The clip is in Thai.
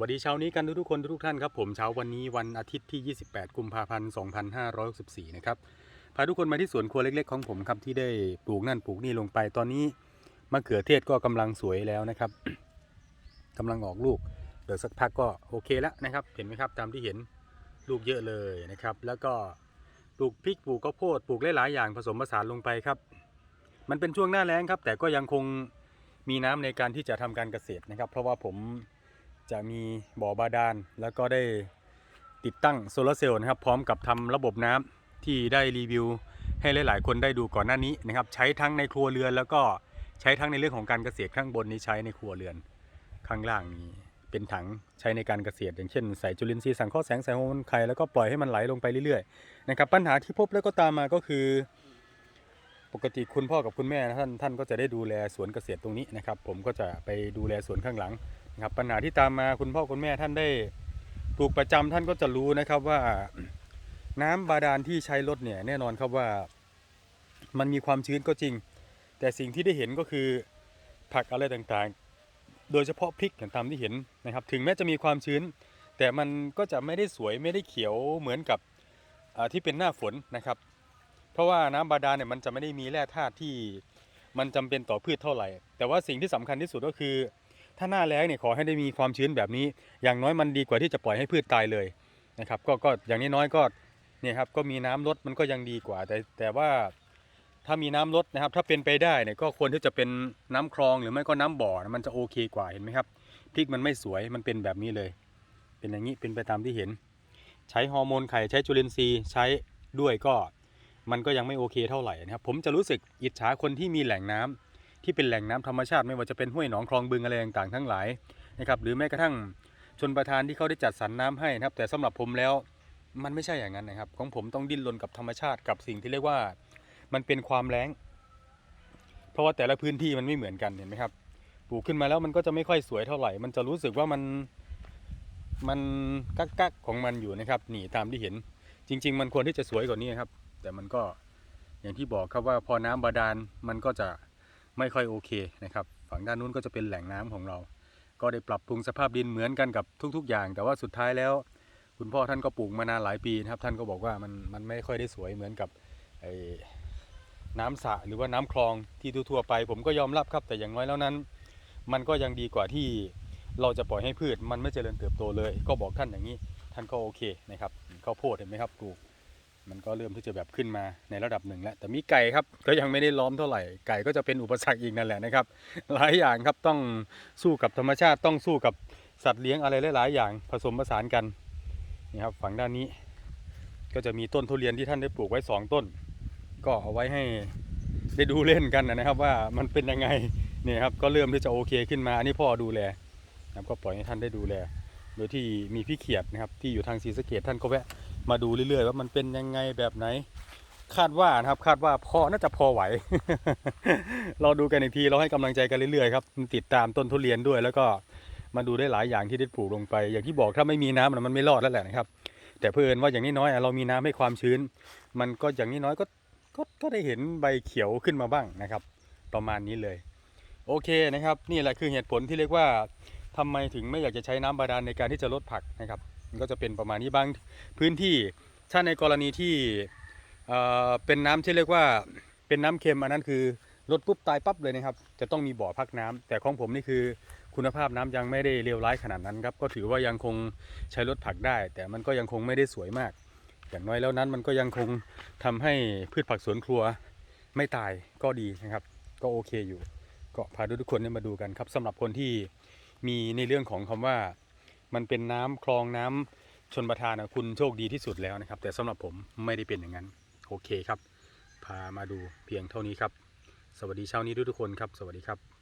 วัสดีเช้านี้กันทุกคนทุกท่านครับผมเช้าวันนี้วันอาทิตย์ที่ 28 กุมภาพันธ์ 2564 นะครับพาทุกคนมาที่สวนครัวเล็กๆของผมครับที่ได้ปลูกนั่นปลูกนี่ลงไปตอนนี้มะเขือเทศก็กำลังสวยแล้วนะครับกำลังออกลูกเดี๋ยวสักพักก็โอเคแล้วนะครับ เห็นไหมครับตามที่เห็นลูกเยอะเลยนะครับ แล้วก็ปลูกพริกปลูกข้าวโพดปลูกหลายๆอย่างผสมผสานลงไปครับ มันเป็นช่วงหน้าแล้งครับ แต่ก็ยังคงมีน้ำในการที่จะทำการเกษตรนะครับ เพราะว่าผม จะมีบ่อบาดาลแล้วก็ได้ติดตั้งโซลาร์เซลล์นะครับ พร้อมกับทำระบบน้ำที่ได้รีวิว ให้หลาย ๆ คนได้ดูก่อนหน้านี้นะครับ ใช้ทั้งในครัวเรือน แล้วก็ใช้ทั้งในเรื่องของการเกษตรข้างบนนี้ใช้ในครัวเรือน ข้างล่างนี้เป็นถังใช้ในการเกษตร อย่างเช่นใส่จุลินทรีย์สังเคราะห์แสงแสงฮอร์โมนไข่แล้วก็ปล่อยให้มันไหลลงไปเรื่อย ๆ นะครับ ปัญหาที่พบแล้วก็ตามมาก็คือ ปกติคุณพ่อกับคุณแม่ท่านท่านก็จะได้ดูแลสวนเกษตรตรงนี้นะครับ ผมก็จะไปดูแลสวนข้างหลัง นะครับปัญหาที่ตามมาคุณพ่อคุณแม่ท่านได้ปลูกประจำท่านก็จะรู้นะครับว่าน้ำบาดาลที่ใช้รดเนี่ยแน่นอนครับว่ามันมีความชื้นก็จริง แต่สิ่งที่ได้เห็นก็คือผักอะไรต่างๆ โดยเฉพาะพริกอย่างตามที่เห็นนะครับ ถึงแม้จะมีความชื้น แต่มันก็จะไม่ได้สวยไม่ได้เขียวเหมือนกับที่เป็นหน้าฝนนะครับ เพราะว่าน้ำบาดาลเนี่ยมันจะไม่ได้มีแร่ธาตุที่มันจำเป็นต่อพืชเท่าไหร่ แต่ว่าสิ่งที่สำคัญที่สุดก็คือ ถ้าหน้าแล้งเนี่ยขอให้ได้มีความชื้นแบบนี้ อย่างน้อยมันดีกว่าที่จะปล่อยให้พืชตายเลยนะครับ ก็ก็อย่างนี้น้อยๆก็เนี่ยครับก็มีน้ำลดมันก็ยังดีกว่า แต่แต่ว่าถ้ามีน้ำลดนะครับ ถ้าเป็นไปได้เนี่ยก็ควรที่จะเป็นน้ำคลองหรือไม่ก็น้ำบ่อมันจะโอเคกว่าเห็นไหมครับพริกมันไม่สวยมันเป็นแบบนี้เลย เป็นอย่างนี้เป็นไปตามที่เห็น ใช้ฮอร์โมนไข่ใช้จุลินทรีย์ใช้ด้วยก็ มันก็ยังไม่โอเคเท่าไหร่นะครับ ผมจะรู้สึกอิจฉาคนที่มีแหล่งน้ำ ที่เป็นแหล่งน้ำธรรมชาติไม่ว่าจะเป็นห้วยหนองคลองบึงอะไรต่างๆทั้งหลายนะครับหรือแม้กระทั่งชนประทานที่เขาได้จัดสรรน้ำให้นะครับ แต่สำหรับผมแล้วมันไม่ใช่อย่างนั้นนะครับ ของผมต้องดิ้นรนกับธรรมชาติกับสิ่งที่เรียกว่ามันเป็นความแล้งเพราะว่าแต่ละพื้นที่มันไม่เหมือนกันเห็นไหมครับปลูกขึ้นมาแล้วมันก็จะไม่ค่อยสวยเท่าไหร่ มันจะรู้สึกว่ามันมันกักกักของมันอยู่นะครับนี่ตามที่เห็น จริง ๆ มันควรที่จะสวยกว่านี้ครับ แต่มันก็อย่างที่บอกครับว่าพอน้ำบาดาลมันก็จะ ไม่ค่อยโอเคนะครับฝั่งด้านนู้นก็จะเป็นแหล่งน้ำของเรา ก็ได้ปรับปรุงสภาพดินเหมือนกันกับทุก ๆ อย่าง แต่ว่าสุดท้ายแล้ว คุณพ่อท่านก็ปลูกมานานหลายปีนะครับ ท่านก็บอกว่ามันมันไม่ค่อยได้สวยเหมือนกับไอ้น้ำสระหรือว่าน้ำคลองที่ทั่วๆไป ผมก็ยอมรับครับ แต่อย่างน้อยแล้วนั้น มันก็ยังดีกว่าที่เราจะปล่อยให้พืชมันไม่เจริญเติบโตเลย ก็บอกท่านอย่างนี้ท่านก็โอเคนะครับข้าวโพดเห็นไหมครับปลูก มันก็เริ่มที่จะแบบขึ้นมาในระดับหนึ่งแล้ว แต่มีไก่ครับก็ยังไม่ได้ล้อมเท่าไหร่ไก่ก็จะเป็นอุปสรรคอีกนั่นแหละนะครับ หลายอย่างครับต้องสู้กับธรรมชาติต้องสู้กับสัตว์เลี้ยงอะไรหลาย ๆ อย่างผสมผสานกันนี่ครับฝั่งด้านนี้ ก็จะมีต้นทุเรียนที่ท่านได้ปลูกไว้สองต้น ก็เอาไว้ให้ได้ดูเล่นกันนะครับว่ามันเป็นยังไงเนี่ยครับก็เริ่มที่จะโอเคขึ้นมาอันนี้พ่อดูแลนะครับก็ปล่อยให้ท่านได้ดูแล โดยที่มีพี่เขียดนะครับที่อยู่ทางศรีสะเกดท่านก็แวะ มาดูเรื่อยๆ ว่ามันเป็นยังไงแบบไหน คาดว่านะครับ คาดว่าพอน่าจะพอไหว เราดูกันอีกทีเราให้กำลังใจกันเรื่อยๆครับติดตามต้นทุเรียนด้วย แล้วก็มาดูได้หลายอย่างที่ได้ปลูกลงไป อย่างที่บอกถ้าไม่มีน้ำน่ะมันไม่รอดแล้วแหละนะครับ แต่เพื่อนว่าอย่างนี้น้อยๆเรามีน้ำให้ความชื้น มันก็อย่างนี้น้อยก็ก็ก็ได้เห็นใบเขียวขึ้นมาบ้างนะครับ ประมาณนี้เลย โอเคนะครับ นี่แหละคือเหตุผลที่เรียกว่าทำไมถึงไม่อยากจะใช้น้ำบาดาลในการที่จะลดผักนะครับ มันก็จะเป็นประมาณนี้บางพื้นที่ถ้าในกรณีที่เเป็นน้ำที่เรียกว่าเป็นน้ำเค็มอันนั้นคือลดปุ๊บตายปั๊บเลยนะครับจะต้องมีบ่อพักน้ำแต่ของผมนี่คือคุณภาพน้ำยังไม่ได้เลวร้ายขนาดนั้นครับก็ถือว่ายังคงใช้ลดผักได้ แต่มันก็ยังคงไม่ได้สวยมาก อย่างน้อยแล้วนั้นมันก็ยังคงทำให้พืชผักสวนครัวไม่ตายก็ดีนะครับ ก็โอเคอยู่ ก็พาทุกคนมาดูกันครับสำหรับคนที่มีในเรื่องของคำว่า มันเป็นน้ำคลองน้ำชนประทานนะคุณโชคดีที่สุดแล้วนะครับ แต่สำหรับผมไม่ได้เป็นอย่างนั้น โอเคครับ พามาดูเพียงเท่านี้ครับ สวัสดีเช้านี้ทุกๆคนครับ สวัสดีครับ